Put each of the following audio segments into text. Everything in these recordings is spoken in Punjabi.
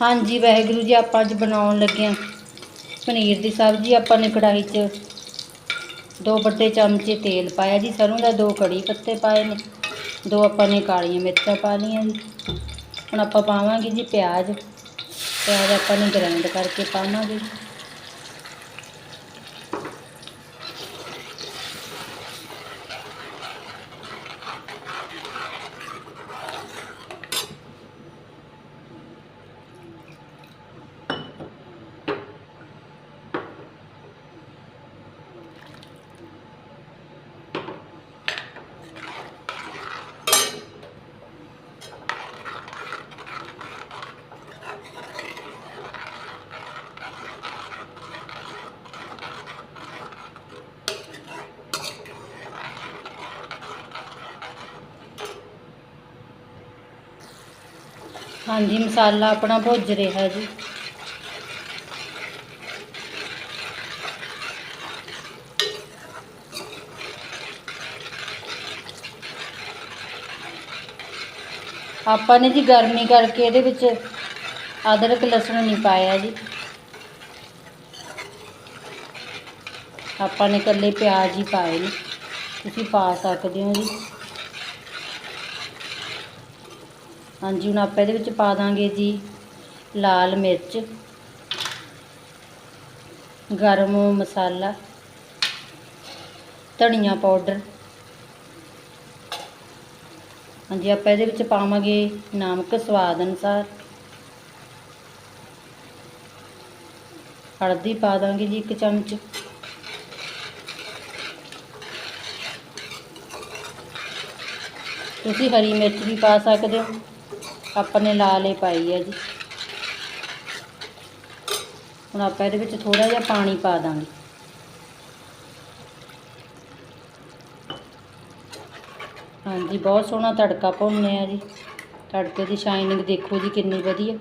ਹਾਂਜੀ, ਵਾਹਿਗੁਰੂ ਜੀ, ਆਪਾਂ ਅੱਜ ਬਣਾਉਣ ਲੱਗੇ ਹਾਂ ਪਨੀਰ ਦੀ ਸਬਜ਼ੀ। ਆਪਾਂ ਨੇ ਕੜਾਹੀ 'ਚ ਦੋ ਵੱਡੇ ਚਮਚੇ ਤੇਲ ਪਾਇਆ ਜੀ, ਸਰੋਂ ਦਾ ਦੋ ਕੜੀ ਪੱਤੇ ਪਾਏ ਨੇ, ਦੋ ਆਪਾਂ ਨੇ ਕਾਲੀਆਂ ਮਿਰਚਾਂ ਪਾ ਲਈਆਂ ਜੀ। ਹੁਣ ਆਪਾਂ ਪਾਵਾਂਗੇ ਜੀ ਪਿਆਜ਼। ਪਿਆਜ਼ ਆਪਾਂ ਨੇ ਗ੍ਰਾਈਂਡ ਕਰਕੇ ਪਾਵਾਂਗੇ। ਹਾਂਜੀ, ਮਸਾਲਾ ਆਪਣਾ ਭੁੱਜ ਰਿਹਾ ਜੀ। ਆਪਾਂ ਨੇ ਜੀ ਗਰਮੀ ਕਰਕੇ ਇਹਦੇ ਵਿੱਚ ਅਦਰਕ, ਲਸਣ ਨਹੀਂ ਪਾਇਆ ਜੀ। ਆਪਾਂ ਨੇ ਇਕੱਲੇ ਪਿਆਜ਼ ਹੀ ਪਾਏ ਨੇ। ਤੁਸੀਂ ਪਾ ਸਕਦੇ ਹੋ ਜੀ। ਹਾਂਜੀ, ਹੁਣ ਆਪਾਂ ਇਹਦੇ ਵਿੱਚ ਪਾ ਦਾਂਗੇ ਜੀ ਲਾਲ ਮਿਰਚ, ਗਰਮ ਮਸਾਲਾ, ਧਨੀਆ ਪਾਊਡਰ। ਹਾਂਜੀ, ਆਪਾਂ ਇਹਦੇ ਵਿੱਚ ਪਾਵਾਂਗੇ ਨਮਕ ਸਵਾਦ ਅਨੁਸਾਰ। ਹਲਦੀ ਪਾ ਦਾਂਗੇ ਜੀ ਇੱਕ ਚਮਚ। ਤੁਸੀਂ ਹਰੀ ਮਿਰਚ ਵੀ ਪਾ ਸਕਦੇ ਹੋ। ਆਪਾਂ ਨੇ ਲਾਲ ਹੀ ਪਾਈ ਹੈ ਜੀ। ਹੁਣ ਆਪਾਂ ਇਹਦੇ ਵਿੱਚ ਥੋੜਾ ਜਿਹਾ ਪਾਣੀ ਪਾ ਦਾਂਗੇ। ਹਾਂਜੀ, ਬਹੁਤ ਸੋਹਣਾ ਤੜਕਾ ਭੁੰਨਿਆ ਆ ਜੀ। ਤੜਕੇ ਦੀ ਸ਼ਾਈਨਿੰਗ ਦੇਖੋ ਜੀ ਕਿੰਨੀ ਵਧੀਆ।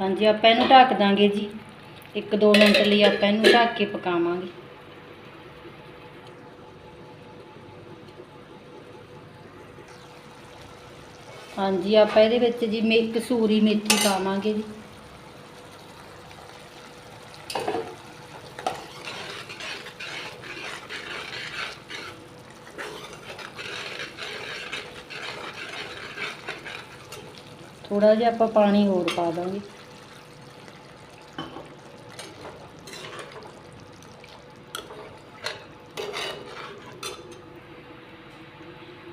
ਹਾਂਜੀ, ਆਪਾਂ ਇਹਨੂੰ ਢੱਕ ਦਾਂਗੇ ਜੀ। 1-2 ਮਿੰਟ ਲਈ ਆਪਾਂ ਇਹਨੂੰ ਢੱਕ ਕੇ ਪਕਾਵਾਂਗੇ। ਹਾਂਜੀ, ਆਪਾਂ ਇਹਦੇ ਵਿੱਚ ਜੀ ਮੇ ਕਸੂਰੀ ਮੇਥੀ ਪਾਵਾਂਗੇ ਜੀ। ਥੋੜਾ ਜਿਹਾ ਆਪਾਂ ਪਾਣੀ ਹੋਰ ਪਾ ਦਾਂਗੇ।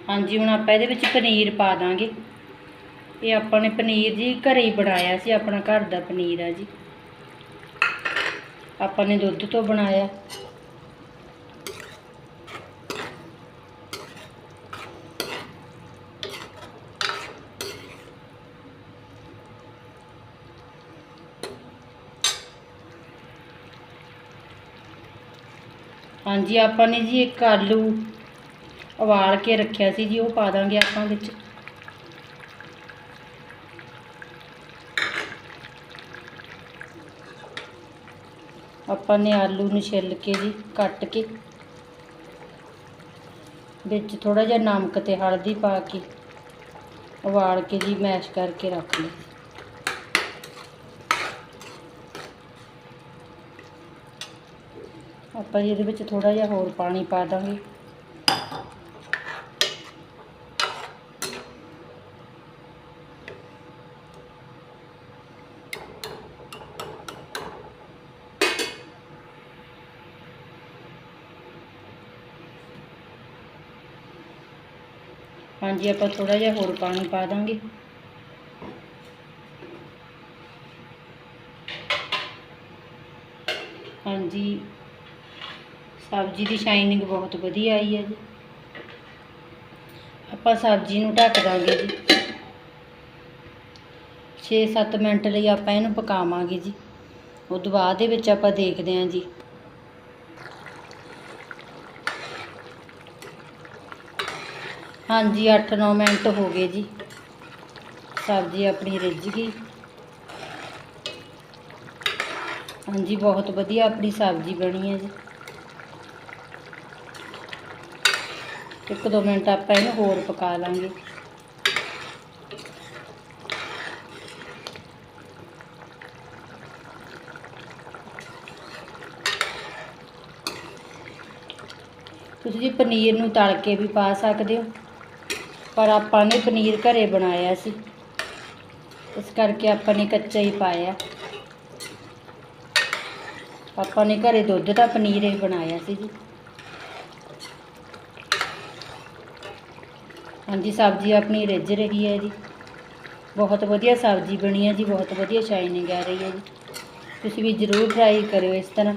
ਹਾਂਜੀ, ਹੁਣ ਆਪਾਂ ਇਹਦੇ ਵਿੱਚ ਪਨੀਰ ਪਾ ਦਾਂਗੇ। ਇਹ ਆਪਾਂ ਨੇ ਪਨੀਰ ਜੀ ਘਰੇ ਹੀ ਬਣਾਇਆ ਸੀ, ਆਪਣਾ ਘਰ ਦਾ ਪਨੀਰ ਆ ਜੀ। ਆਪਾਂ ਨੇ ਦੁੱਧ ਤੋਂ ਬਣਾਇਆ। ਹਾਂਜੀ, ਆਪਾਂ ਨੇ ਜੀ ਇੱਕ ਆਲੂ ਉਬਾਲ ਕੇ ਰੱਖਿਆ ਸੀ ਜੀ, ਉਹ ਪਾ ਦਾਂਗੇ ਆਪਾਂ ਵਿੱਚ। ਆਪਾਂ ਨੇ ਆਲੂ ਨੂੰ ਛਿੱਲ ਕੇ ਜੀ, ਕੱਟ ਕੇ। ਵਿੱਚ ਥੋੜਾ ਜਿਹਾ ਨਮਕ ਤੇ ਹਲਦੀ ਪਾ ਕੇ ਉਬਾਲ ਕੇ ਜੀ, ਮੈਸ਼ ਕਰਕੇ ਰੱਖ ਲਈ। ਆਪਾਂ ਜੀ ਇਹਦੇ ਵਿੱਚ ਥੋੜਾ ਜਿਹਾ ਹੋਰ ਪਾਣੀ ਪਾ ਦਾਂਗੇ। ਹਾਂਜੀ, ਆਪਾਂ ਥੋੜਾ ਜਿਹਾ ਹੋਰ ਪਾਣੀ ਪਾ ਦਾਂਗੇ। ਹਾਂਜੀ, ਸਬਜ਼ੀ ਦੀ ਸ਼ਾਈਨਿੰਗ ਬਹੁਤ ਵਧੀਆ ਆਈ ਹੈ ਜੀ। ਆਪਾਂ ਸਬਜ਼ੀ ਨੂੰ ਢੱਕ ਦਾਂਗੇ ਜੀ। 6-7 ਮਿੰਟ ਲਈ ਆਪਾਂ ਇਹਨੂੰ ਪਕਾਵਾਂਗੇ ਜੀ। ਉਹ ਤੋਂ ਬਾਅਦ ਦੇ ਵਿੱਚ ਆਪਾਂ ਦੇਖਦੇ ਹਾਂ ਜੀ। ਹਾਂਜੀ 8-9 ਮਿੰਟ ਹੋ ਗਏ ਜੀ। ਸਬਜ਼ੀ ਆਪਣੀ ਰਿੱਝ ਗਈ। ਹਾਂਜੀ, ਬਹੁਤ ਵਧੀਆ ਆਪਣੀ ਸਬਜ਼ੀ ਬਣੀ ਹੈ ਜੀ। ਇੱਕ ਦੋ ਮਿੰਟ ਆਪਾਂ ਇਹਨੂੰ ਹੋਰ ਪਕਾ ਲਾਂਗੇ। ਤੁਸੀਂ ਜੀ ਪਨੀਰ ਨੂੰ ਤਲ ਕੇ ਵੀ ਪਾ ਸਕਦੇ ਹੋ। ਪਰ ਆਪਾਂ ਨੇ ਪਨੀਰ ਘਰੇ ਬਣਾਇਆ ਸੀ। ਇਸ ਕਰਕੇ ਆਪਾਂ ਨੇ ਕੱਚਾ ਹੀ ਪਾਇਆ। ਆਪਾਂ ਨੇ ਘਰੇ ਦੁੱਧ ਦਾ ਪਨੀਰ ਹੀ ਬਣਾਇਆ ਸੀ ਜੀ। ਹਾਂਜੀ, ਸਬਜ਼ੀ ਆਪਣੀ ਰਿੱਝ ਰਹੀ ਹੈ ਜੀ। ਬਹੁਤ ਵਧੀਆ ਸਬਜ਼ੀ ਬਣੀ ਹੈ ਜੀ, ਬਹੁਤ ਵਧੀਆ ਸ਼ਾਈਨਿੰਗ ਆ ਰਹੀ ਹੈ ਜੀ। ਤੁਸੀਂ ਵੀ ਜ਼ਰੂਰ ਟਰਾਈ ਕਰਿਓ ਇਸ ਤਰ੍ਹਾਂ।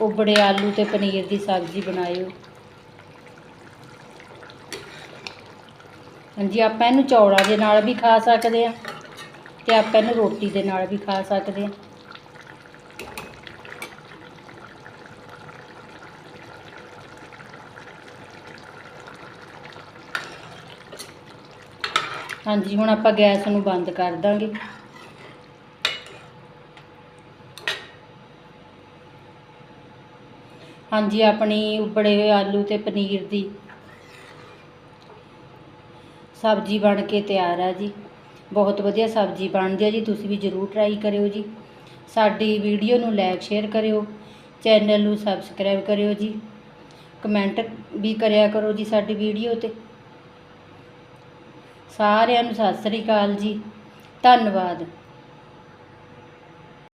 ਉਬੜੇ ਆਲੂ ਤੇ ਪਨੀਰ ਦੀ ਸਬਜ਼ੀ ਬਣਾਇਓ। ਹਾਂਜੀ ਆਪਾਂ ਇਹਨੂੰ ਚੌਲਾਂ ਦੇ ਨਾਲ ਵੀ ਖਾ ਸਕਦੇ ਹਾਂ ਤੇ ਆਪਾਂ ਇਹਨੂੰ ਰੋਟੀ ਦੇ ਨਾਲ ਵੀ ਖਾ ਸਕਦੇ ਹਾਂ। ਹਾਂਜੀ ਹੁਣ ਆਪਾਂ ਗੈਸ ਨੂੰ ਬੰਦ ਕਰ ਦਾਂਗੇ। ਹਾਂਜੀ ਆਪਣੀ ਉਬਲੇ ਹੋਏ ਆਲੂ ਤੇ ਪਨੀਰ ਦੀ ਸਬਜ਼ੀ ਬਣ ਕੇ ਤਿਆਰ ਆ ਜੀ। ਬਹੁਤ ਵਧੀਆ ਸਬਜ਼ੀ ਬਣਦੀ ਆ ਜੀ, ਤੁਸੀਂ ਵੀ ਜ਼ਰੂਰ ਟਰਾਈ ਕਰਿਓ ਜੀ। ਸਾਡੀ ਵੀਡੀਓ ਨੂੰ ਲਾਈਕ ਸ਼ੇਅਰ ਕਰਿਓ। ਚੈਨਲ ਨੂੰ ਸਬਸਕ੍ਰਾਈਬ ਕਰਿਓ ਜੀ। ਕਮੈਂਟ ਵੀ ਕਰਿਆ ਕਰੋ ਜੀ ਸਾਡੀ ਵੀਡੀਓ ਤੇ। ਸਾਰਿਆਂ ਨੂੰ ਸਤਿ ਸ੍ਰੀ ਅਕਾਲ ਜੀ। ਧੰਨਵਾਦ।